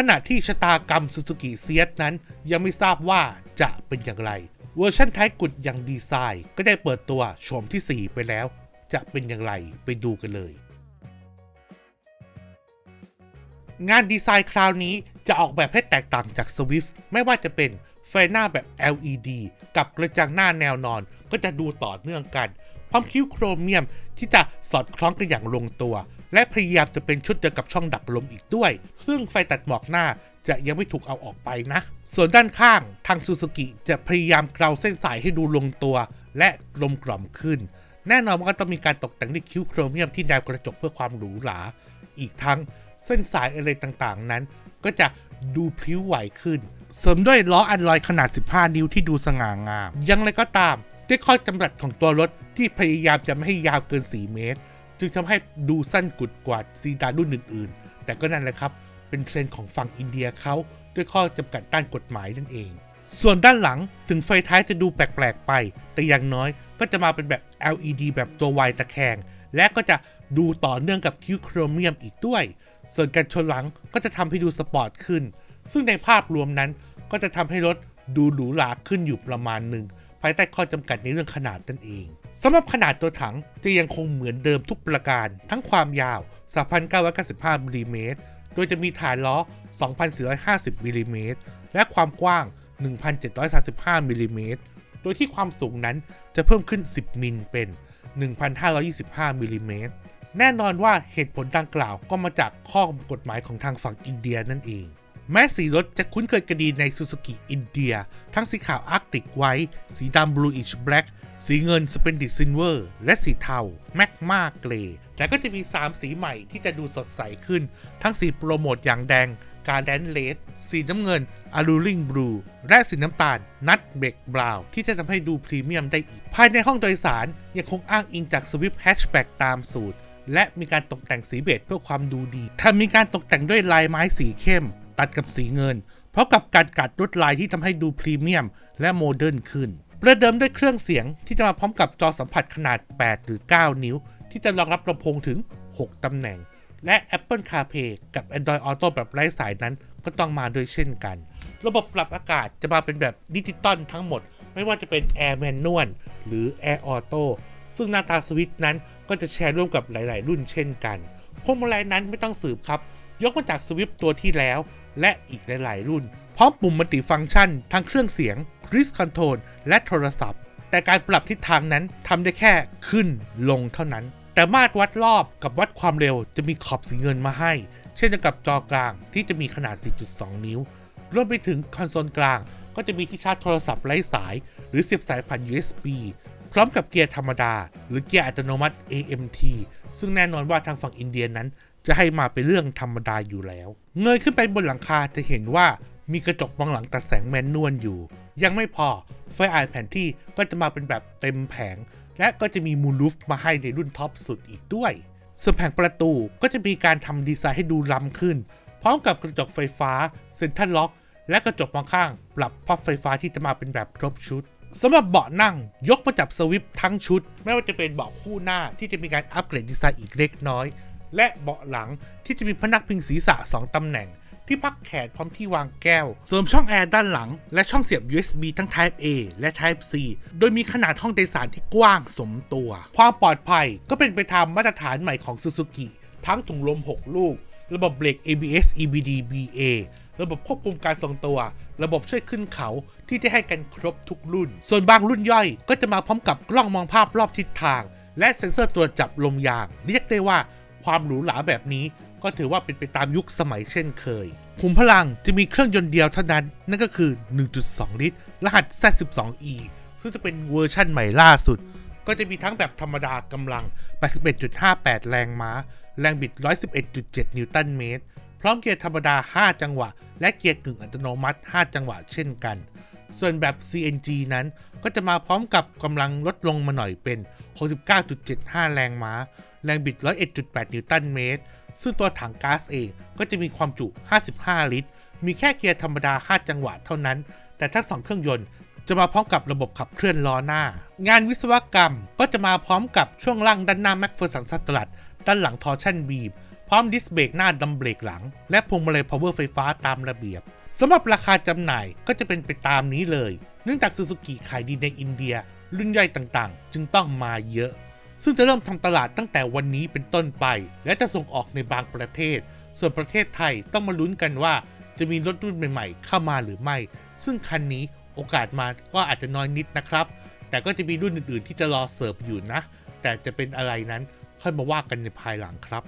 ขณะที่ชะตากรรมซูซูกิเซียสนั้น ยังไม่ทราบว่าจะเป็นอย่างไร เวอร์ชันท้ายกุดอย่างดีไซน์ ก็ได้เปิดตัวโฉมที่ 4 ไปแล้ว จะเป็นอย่างไรไปดูกันเลย งานดีไซน์คราวนี้จะออกแบบให้แตกต่างจาก Swift ไม่ว่าจะเป็นไฟหน้าแบบ LED กับกระจังหน้าแนวนอนก็จะดูต่อเนื่องกัน พร้อมคิ้วโครเมียมที่จะสอดคล้องกันอย่างลงตัว และพยายามจะเป็นชุดเดียวกับช่องดักลมอีกด้วย ซึ่งไฟตัดหมอกหน้าจะยังไม่ถูกเอาออกไปนะ ส่วนด้านข้างทางซูซูกิจะพยายามเกลาเส้นสายให้ดูลงตัว และกลมกล่อมขึ้น แน่นอนว่าก็ต้องมีการตกแต่งด้วยคิ้วโครเมียมที่แนวกระจกเพื่อความหรูหรา อีกทั้งเส้นสายอะไรต่างๆนั้น ก็จะดูพลิ้วไหวขึ้น เสริมด้วยล้ออันลอยขนาด 15 นิ้วที่ดูสง่างาม ยังไรก็ตามด้วยข้อจำกัดของตัวรถที่พยายามจะไม่ให้ยาวเกิน 4 เมตร จึงทำให้ดูสั้นกุดกว่าซีดานรุ่นอื่น ๆ แต่ก็นั่นแหละครับ เป็นเทรนด์ของฝั่งอินเดียเขาด้วยข้อจำกัดด้านกฎหมายนั่นเอง ส่วนด้านหลังถึงไฟท้ายจะดูแปลก ๆ ไป แต่อย่างน้อยก็จะมาเป็นแบบ LED แบบตัววายตะแคง และก็จะดูต่อเนื่องกับคิ้วโครเมียมอีกด้วย ส่วนการชนหลังก็จะทำให้ดูสปอร์ตขึ้น ซึ่งในภาพรวมนั้นก็จะทำให้รถดูหรูหราขึ้นอยู่ประมาณหนึ่งายใต้ข้อจำกัดในเรื่องขนาดนั่นเองสำหรับขนาดตัวถังจะยังคงเหมือนเดิมทุกประการ ทั้งความยาว 3,995มิลลิเมตรโดยจะมีฐานล้อ 2,450มิลลิเมตรและความกว้าง 1,735มิลลิเมตรโดยที่ความสูงนั้นจะเพิ่มขึ้น 10 มิลเป็น 1,525มิลลิเมตรแน่นอนว่าเหตุผลดังกล่าวก็มาจากข้อกฎหมายของทางฝั่งอินเดียนั่นเอง แม้สีรถจะคุ้นเคยกันดีในซูซูกิอินเดีย ทั้งสีขาวอาร์กติกไวท์สีดำบลูอิชแบล็กสีเงินสเปนดิซินเวอร์และสีเทาแมกมาเกรย์แต่ก็จะมี 3 สีใหม่ที่จะดูสดใสขึ้น ทั้งสีโปรโมทอย่างแดงการแดนเลดสีน้ำเงินอารูลิงบลูและสีน้ำตาล นัทเบกบราวที่จะทำให้ดูพรีเมียมได้อีก ภายในห้องโดยสารยังคงอ้างอิงจากสวิฟแฮชแบ็กตามสูตร และมีการตกแต่งสีเบจเพื่อความดูดีถ้ามีการตกแต่งด้วยลายไม้สีเข้ม ตัดกับสีเงิน เพราะกับการกัดลวดลายที่ทำให้ดูพรีเมียม และโมเดิร์นขึ้น ประเดิมด้วยเครื่องเสียงที่จะมาพร้อมกับจอสัมผัสขนาด 8 หรือ 9 นิ้ว ที่จะรองรับลำโพงถึง 6 ตำแหน่ง และ Apple CarPlay กับ Android Auto แบบไร้สายนั้นก็ต้องมาด้วยเช่นกัน ระบบปรับอากาศจะมาเป็นแบบดิจิตอลทั้งหมด ไม่ว่าจะเป็น Air Manual หรือ Air Auto ซึ่งหน้าตาสวิตนั้นก็จะแชร์ร่วมกับหลาย ๆ รุ่นเช่นกันพวงมาลัยนั้นไม่ต้องสืบครับ ยกมาจากสวิฟตัวที่แล้ว และอีกหลาย ๆ รุ่น พร้อมปุ่มมัลติฟังก์ชัน ทั้งเครื่องเสียงคริสคอนโทรลและโทรศัพท์ แต่การปรับทิศทางนั้นทำได้แค่ขึ้นลงเท่านั้น แต่มาตรวัดรอบกับวัดความเร็วจะมีขอบสีเงินมาให้ เช่นเดียวกับจอกลางที่จะมีขนาด 4.2 นิ้ว รวมไปถึงคอนโซลกลางก็จะมีที่ชาร์จโทรศัพท์ไร้สาย หรือเสียบสายผ่าน USB พร้อมกับเกียร์ธรรมดา หรือเกียร์อัตโนมัติ AMT ซึ่งแน่นอนว่าทางฝั่งอินเดียนั้น จะให้มาเป็นเรื่องธรรมดาอยู่แล้ว เงยขึ้นไปบนหลังคาจะเห็นว่ามีกระจกมองหลังตัดแสงแมนนวลอยู่ ยังไม่พอไฟอ่านแผนที่ก็จะมาเป็นแบบเต็มแผง และก็จะมีมูลูฟมาให้ในรุ่นท็อปสุดอีกด้วยส่วนแผงประตูก็จะมีการทำดีไซน์ให้ดูล้ำขึ้น พร้อมกับกระจกไฟฟ้าเซ็นทรัลล็อก และกระจกมองข้าง ปรับพับไฟฟ้าที่จะมาเป็นแบบครบชุด สำหรับเบาะนั่งยกมาจับสวิฟทั้งชุด ไม่ว่าจะเป็นเบาะคู่หน้าที่จะมีการอัปเกรดดีไซน์อีกเล็กน้อย และเบาะหลังที่จะมีพนักพิงศีรษะ 2 ตำแหน่ง ที่พักแขนพร้อมที่วางแก้วเสริมช่องแอร์ด้านหลัง และช่องเสียบ USB ทั้ง Type A และ Type C โดยมีขนาดห้องโดยสารที่กว้างสมตัว ความปลอดภัยก็เป็นไปตามมาตรฐานใหม่ของ Suzuki ทั้งถุงลม 6 ลูก ระบบเบรก ABS EBD BA ระบบควบคุมการทรงตัว ระบบช่วยขึ้นเขาที่จะให้กันครบทุกรุ่น ส่วนบางรุ่นย่อยก็จะมาพร้อมกับกล้องมองภาพรอบทิศทาง และเซ็นเซอร์ตัวจับลมยาง เรียกได้ว่าความหรูหราแบบนี้ก็ถือว่าเป็นไปตามยุคสมัยเช่นเคย ขุมพลังจะมีเครื่องยนต์เดียวเท่านั้น นั่นก็คือ 1.2 ลิตร รหัส Z12E ซึ่งจะเป็นเวอร์ชั่นใหม่ล่าสุด ก็จะมีทั้งแบบธรรมดากำลัง 81.58 แรงม้า แรงบิด 111.7 นิวตันเมตร พร้อมเกียร์ธรรมดา 5 จังหวะ และเกียร์กึ่งอัตโนมัติ 5 จังหวะเช่นกัน ส่วนแบบ CNG นั้นก็จะมาพร้อมกับกำลังลดลงมาหน่อยเป็น 69.75 แรงม้า แรงบิด 101.8 นิวตันเมตร ซึ่งตัวถังก๊าซเองก็จะมีความจุ 55 ลิตร มีแค่เกียร์ธรรมดา 5 จังหวะเท่านั้น แต่ทั้งสองเครื่องยนต์จะมาพร้อมกับระบบขับเคลื่อนล้อหน้า งานวิศวกรรมก็จะมาพร้อมกับช่วงล่างด้านหน้าแม็กเฟอร์สันสตรัดด้านหลังทอร์ชันบีม พร้อมดิสเบรกหน้าดำเบรกหลัง และพวงมาลัย power ไฟฟ้าตามระเบียบสำหรับราคาจำหน่ายก็จะเป็นไปตามนี้เลย เนื่องจากซูซูกิขายดีในอินเดีย รุ่นย่อยต่างๆ จึงต้องมาเยอะ ซึ่งจะเริ่มทำตลาดตั้งแต่วันนี้เป็นต้นไป และจะส่งออกในบางประเทศ ส่วนประเทศไทยต้องมาลุ้นกันว่า จะมีรถรุ่นใหม่ๆ เข้ามาหรือไม่ ซึ่งคันนี้โอกาสมาก็อาจจะน้อยนิดนะครับ แต่ก็จะมีรุ่นอื่นๆ ที่จะรอเสิร์ฟอยู่นะ แต่จะเป็นอะไรนั้นค่อยมาว่ากันในภายหลังครับ